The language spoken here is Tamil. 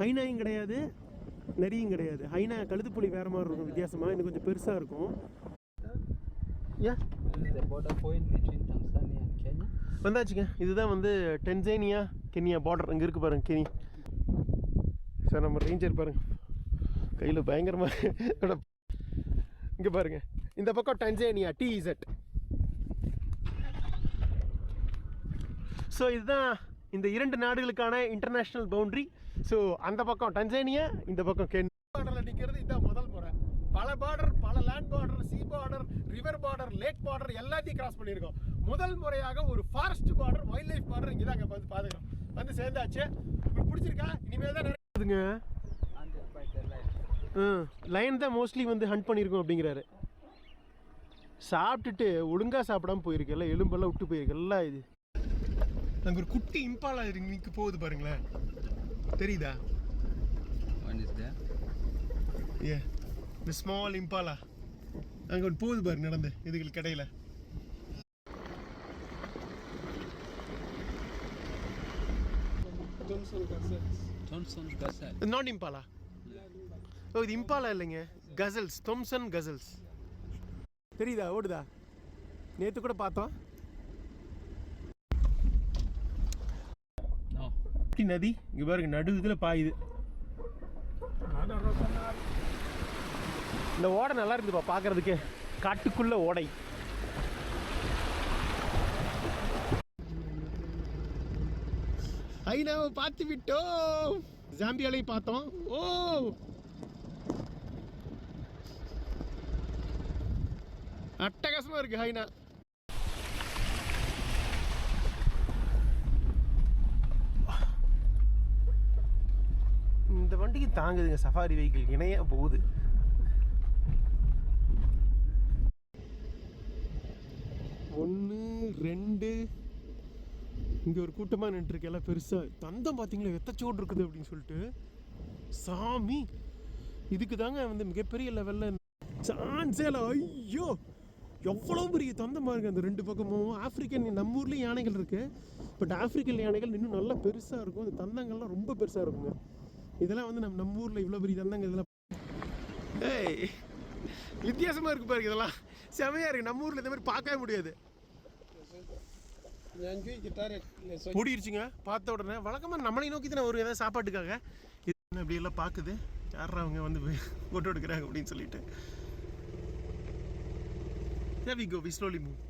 ஹைனாயும் கிடையாது நரியும் கிடையாது. ஹைனா கழுதுப்புலி வேற மாதிரி இருக்கும் வித்தியாசமாக இன்னும் கொஞ்சம் பெருசாக இருக்கும். ஏ This is the border point between Tanzania and Kenya. வந்தாச்சுங்க. இதுதான் வந்து டென்சேனியா கென்யா பார்டர் அங்கே இருக்கு பாருங்க கெனி சார் நம்ம ரேஞ்சர் பாருங்க. கையில் பயங்கரமாக இங்கே பாருங்க. இந்த பக்கம் டென்சேனியா டிஇசட் ஸோ இதுதான் இந்த இரண்டு நாடுகளுக்கான இன்டர்நேஷ்னல் பவுண்டரி ஸோ அந்த பக்கம் டன்சேனியா இந்த பக்கம் கென் பார்டரில் நிற்கிறது இதுதான் முதல் முறை. பல பார்டர் பல land border sea border river border lake border எல்லாத்தையும் கிராஸ் பண்ணியிருக்கோம். முதல் முறையாக ஒரு forest border wildlife border இங்கே தான் வந்து பாதுகாம் வந்து சேர்ந்தாச்சு. உங்களுக்கு பிடிச்சிருக்கா? இனிமேல் தான் நிறைய Hunted by the lion. Lion தான் மோஸ்ட்லி வந்து ஹண்ட் பண்ணியிருக்கோம் அப்படிங்கிறாரு. சாப்பிட்டுட்டு ஒழுங்காக சாப்பிடாம போயிருக்கு எல்லாம் எலும்பெல்லாம் விட்டு போயிருக்கு எல்லாம் இது. அங்கே ஒரு குட்டி இம்பாலா நிற்க போகுது பாருங்களேன். தெரியுதா? One is there. ஏ இந்த ஸ்மால் இம்பாலா அங்கே ஒன்று போகுது பாருங்க நடந்து இதுகளுக்கு gazelle. நாட் இம்பாலா ஓ இது இம்பாலா இல்லைங்க. கசல்ஸ் தொம்சன் கசல்ஸ் தெரியுதா ஓடுதா? நேற்று கூட பார்த்தோம். குட்டி நதி. இங்கே பாருங்க நடு இதில் பாயுது. இந்த ஓடை நல்லா இருக்குதுப்பா பார்க்கறதுக்கு காட்டுக்குள்ள ஓடை. ஐநாவை பார்த்து விட்டோம். ஜாம்பியாலையும் பார்த்தோம். ஓ! அட்டகாசமா இருக்கு ஹைனா இந்த வண்டிக்கு தாங்குதுங்க சஃபாரி வெஹிக்கிள். இணையாக போகுது. ஒன்று ரெண்டு. இங்கே ஒரு கூட்டமாக நின்றுருக்கு எல்லாம் பெருசாக தந்தம் பார்த்தீங்களா எத்தச்சோடு இருக்குது அப்படின்னு சொல்லிட்டு. சாமி இதுக்கு தாங்க வந்து மிகப்பெரிய லெவலில் சான்ஸே இல்லை. ஐயோ! எவ்வளோ பெரிய தந்தமாக இருக்குது அந்த ரெண்டு பக்கமும். ஆஃப்ரிக்கன் நம்ம ஊர்லேயும் யானைகள் இருக்குது பட் ஆஃப்ரிக்கன் யானைகள் இன்னும் நல்லா பெருசாக இருக்கும். அந்த தந்தங்கள்லாம் ரொம்ப பெருசாக இருக்குங்க. இதெல்லாம் வந்து நம்ம நம்ம ஊரில் இவ்வளோ பெரிய தந்தங்கள் இதெல்லாம். ஏய் வித்தியாசமாக இருக்கு பாருங்க இதெல்லாம். செமையாக இருக்குது நம்ம ஊரில் இந்த மாதிரி பார்க்கவே முடியாது. ஓடிடுச்சுங்க பார்த்த உடனே வழக்கமாக நம்மளை நோக்கி தானே ஒரு ஏதாவது சாப்பாட்டுக்காக. இது என்ன இப்படி எல்லாம் பார்க்குது? யாரா அவங்க வந்து ஃபோட்டோ எடுக்கிறாங்க அப்படின்னு சொல்லிட்டு. There we go, we slowly move.